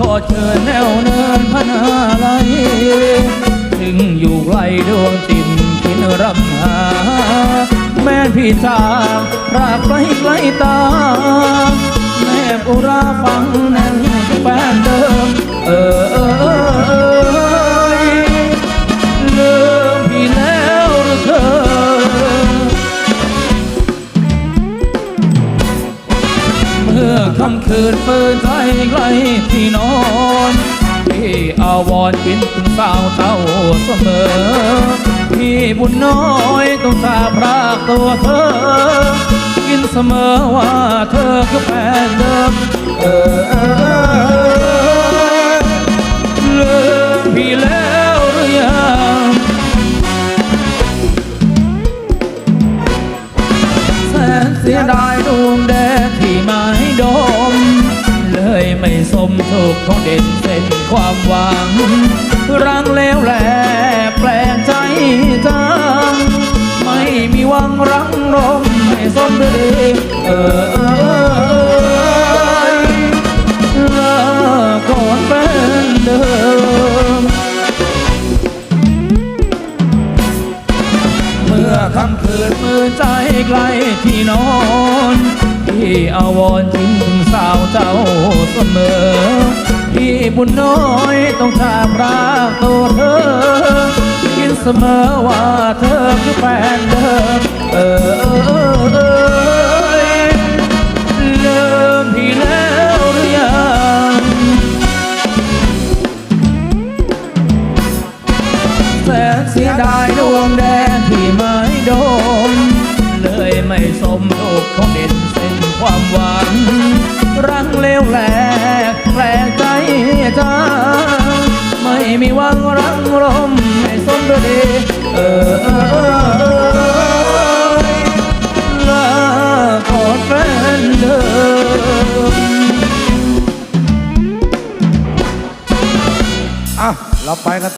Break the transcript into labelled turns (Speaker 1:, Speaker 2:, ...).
Speaker 1: ขอเชิญแนวเนินพนาไลยถึงอยู่ไกลดวงจิตคินรำหา แม่พี่จากรักไกลไกลตา แม่อุราฟัง อค่ำคืนปืนไทยไกลที่นอนพี่อาวรณ์คิดถึงสาวเจ้าเสมอ พี่บุญน้อยต้องสาพรากตัวเธอ กินเสมอว่าเธอคือแฟนเดิมเออเออเลืมพี่แล้วหรือยังแสนเสียดายดวงแดง ม่สมถูกของเด่นเส้นความหวัง รังเลวแหลแปลกใจจัง ไม่มีหวังรังรมให้สมดีเออเออเออเลิกก่อนเป็นเดิม เมื่อค่ำคืนมือใจไกลที่นอนพี่อาวรณ์ถึงถึง สาวเจ้าเสมอ พี่บุญน้อยต้องทามรักตัวเธอ คิดเสมอว่าเธอคือแฟนเดิมเออเออเออเออเลิมพี่แล้วหรือยังแสนเสียดายดวงแดงที่ไม่โดน เลยไม่สมถูกของเด่นเส้นความหวังรัง ไม่มีวังรังรมไม่สมด้วยดีเออเออลาก่อนแฟนเดิม
Speaker 2: อะเราไปกัน